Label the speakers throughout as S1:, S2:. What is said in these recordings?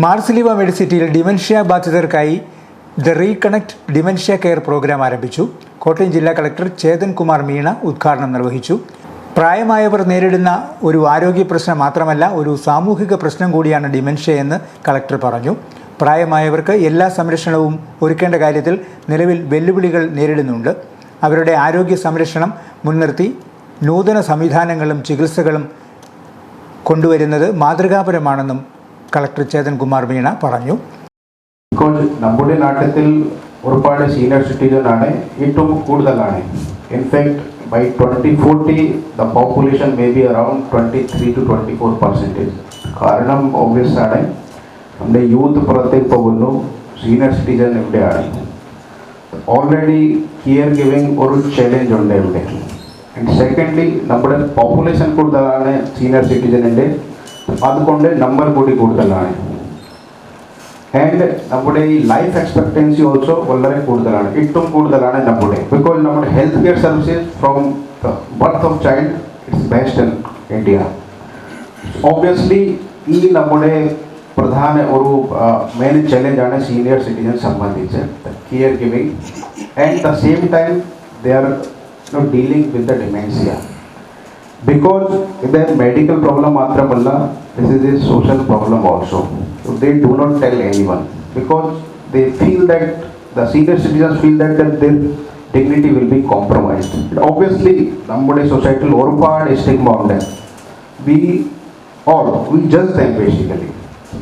S1: മാർസിലിവ മെഡിസിറ്റിയിൽ dementia ബാധിതർക്കായി the reconnect dementia care programme ആരംഭിച്ചു. കോട്ടയം ജില്ലാ കളക്ടർ ചേതൻ കുമാർ മീണ ഉദ്ഘാടനം നിർവഹിച്ചു. പ്രായമായവർ നേരിടുന്ന ഒരു ആരോഗ്യ പ്രശ്നം മാത്രമല്ല ഒരു സാമൂഹിക പ്രശ്നം കൂടിയാണ് ഡിമെൻഷ്യ എന്ന് കളക്ടർ പറഞ്ഞു. പ്രായമായവർക്ക് എല്ലാ സംരക്ഷണവും ഒരുക്കേണ്ട കാര്യത്തിൽ നിലവിൽ വെല്ലുവിളികൾ നേരിടുന്നുണ്ട്. അവരുടെ ആരോഗ്യ സംരക്ഷണം മുൻനിർത്തി നൂതന സംവിധാനങ്ങളും ചികിത്സകളും കൊണ്ടുവരുന്നത് മാതൃകാപരമാണെന്നും കളക്ടർ ചേതൻ കുമാർ മീണ പറഞ്ഞു.
S2: ഇപ്പോൾ നമ്മുടെ നാട്ടിൽ ഒരുപാട് സീനിയർ സിറ്റിസണാണ് ഏറ്റവും കൂടുതലാണ്. In fact the population may be around twenty three to twenty four percentage കാരണം ഒബ്വിയസ് ആണ്. നമ്മുടെ യൂത്ത് പുറത്തേക്ക് പോകുന്നു. സീനിയർ സിറ്റിസൺ ഇവിടെയാണ് ഓൾറെഡി കെയർ ഗിവിങ് ഒരു ചലഞ്ച് ഉണ്ട് ഇവിടെ. ആൻഡ് സെക്കൻഡ്ലി നമ്മുടെ പോപ്പുലേഷൻ കൂടുതലാണ് സീനിയർ സിറ്റിസണിന്റെ അതുകൊണ്ട് നമ്പർ കൂടി കൂടുതലാണ്. ആൻഡ് നമ്മുടെ ഈ ലൈഫ് എക്സ്പെക്ടൻസി ഓൾസോ വളരെ കൂടുതലാണ്. ഏറ്റവും കൂടുതലാണ് നമ്മുടെ. ബിക്കോസ് നമ്മുടെ health care services from birth of child it's best in India obviously ഈ നമ്മുടെ പ്രധാന ഒരു മെയിൻ ചലഞ്ചാണ് സീനിയർ സിറ്റിസൺ സംബന്ധിച്ച് care giving and the same time they are dealing with the dementia because ഇത് മെഡിക്കൽ പ്രോബ്ലം മാത്രമല്ല this is a social problem also they do not tell anyone because they feel that the senior citizens feel that their dignity will be compromised obviously നമ്മുടെ സൊസൈറ്റിയിൽ ഒരുപാട് stigma ഉണ്ട് we all we just them basically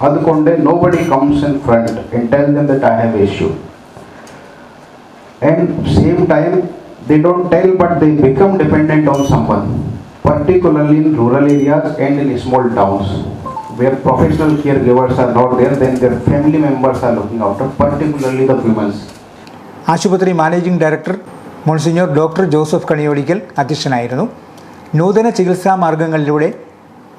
S2: അതുകൊണ്ട് nobody comes in front in tell them that I have issue and same time they don't tell but they become dependent on someone Particularly in rural areas and in small towns where professional caregivers are not there then their family members are looking after particularly the women.
S1: ആശുപത്രി managing director monsignor doctor Joseph Kaniyodickal അധ്യക്ഷനായിരുന്നു നൂതന ചികിത്സാ മാർഗങ്ങളിലൂടെ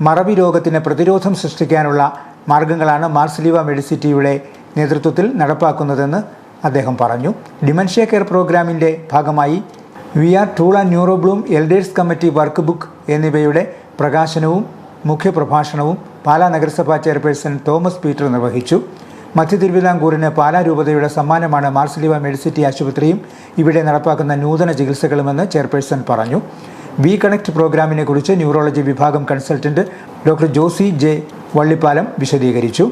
S1: മറവി രോഗത്തിന് പ്രതിരോധം സൃഷ്ടിക്കാനുള്ള മാർഗങ്ങളാണ് മാർസിലിവ മെഡിസിറ്റിയുടെ നേതൃത്വത്തിൽ നടപ്പാക്കുന്നതെന്ന് അദ്ദേഹം പറഞ്ഞു ഡിമൻഷ്യ കെയർ പ്രോഗ്രാമിന്റെ ഭാഗമായി V R tool and Neurobloom elders committee workbook എന്നിവയുടെ പ്രകാശനവും മുഖ്യപ്രഭാഷണവും പാലാ നഗരസഭാ ചെയർപേഴ്സൺ തോമസ് പീറ്റർ നിർവഹിച്ചു. മധ്യ തിരുവിതാംകൂറിന് പാലാ രൂപതയുടെ സമ്മാനമാണ് മാർസിലിവ മെഡിസിറ്റി ആശുപത്രിയും ഇവിടെ നടപ്പാക്കുന്ന നൂതന ചികിത്സകളുമെന്ന് ചെയർപേഴ്സൺ പറഞ്ഞു. വി കണക്ട് പ്രോഗ്രാമിനെ കുറിച്ച് ന്യൂറോളജി വിഭാഗം consultant doctor Josy J Vallippalam വിശദീകരിച്ചു.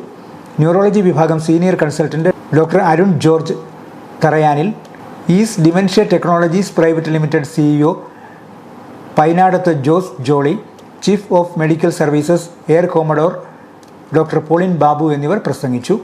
S1: ന്യൂറോളജി വിഭാഗം senior consultant doctor Arun George Tharayanil Ease dementia technologies private limited CEO Painadath Jose Jolly chief of medical services air commodore doctor Paulin Babu എന്നിവർ പ്രസംഗിച്ചു.